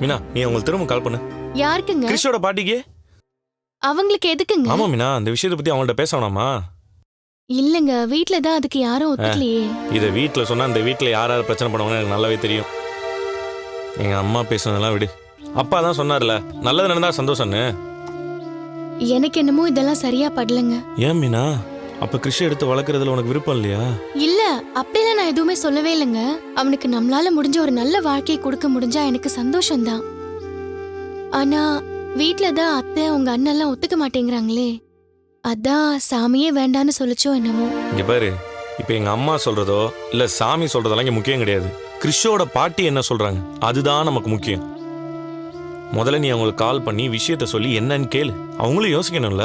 மீனா நீ அவங்களுக்கு திரும்ப கால் பண்ணு. யாருக்குங்க? கிறிஷோட பாட்டிக்கு? அவங்களுக்கு எதுக்குங்க? ஆமா மீனா அந்த விஷயத்தை பத்தி அவங்கள்ட்ட பேச வேணாமா? இல்லங்க வீட்ல தான் அதுக்கு யாரும் ஒத்துக்கலையே. இதை வீட்டில் சொன்னா அந்த வீட்டில் யார் யார் பிரச்சனை பண்ணுவாங்கன்னு எனக்கு நல்லாவே தெரியும். எங்க அம்மா பேசுனதெல்லாம் விடு. அப்பா தான் சொன்னார்ல நல்லது நடந்தா சந்தோஷம்னு. எனக்கு என்னமோ இதெல்லாம் சரியா படலங்க. ஏன் மீனா? அப்ப கிறிஷ எடுத்து வளர்க்குறதுல உனக்கு விருப்பம் இல்லையா? இல்ல அப்படிலாம் நான் எதுவுமே சொல்லவே இல்லைங்க. அவனுக்கு நம்மளால முடிஞ்ச ஒரு நல்ல வாழ்க்கையை கொடுக்க முடிஞ்சா எனக்கு சந்தோஷம்தான். ஆனா வீட்ல தான் அத்தை உங்க அண்ணெல்லாம் ஒத்துக்க மாட்டேங்கிறாங்களே. அதான் சாமியே வேண்டான்னு சொல்லிச்சோ என்னமோ. இங்க பாரு இப்போ எங்க அம்மா சொல்றதோ இல்ல சாமி சொல்றதெல்லாம் இங்க முக்கியம் கிடையாது. கிறிஷோட பாட்டி என்ன சொல்றாங்க? அதுதான் நமக்கு முக்கியம். முதல்ல நீ அவங்களுக்கு கால் பண்ணி விஷயத்த சொல்லி என்னன்னு கேளு. அவங்களும் யோசிக்கணும்ல.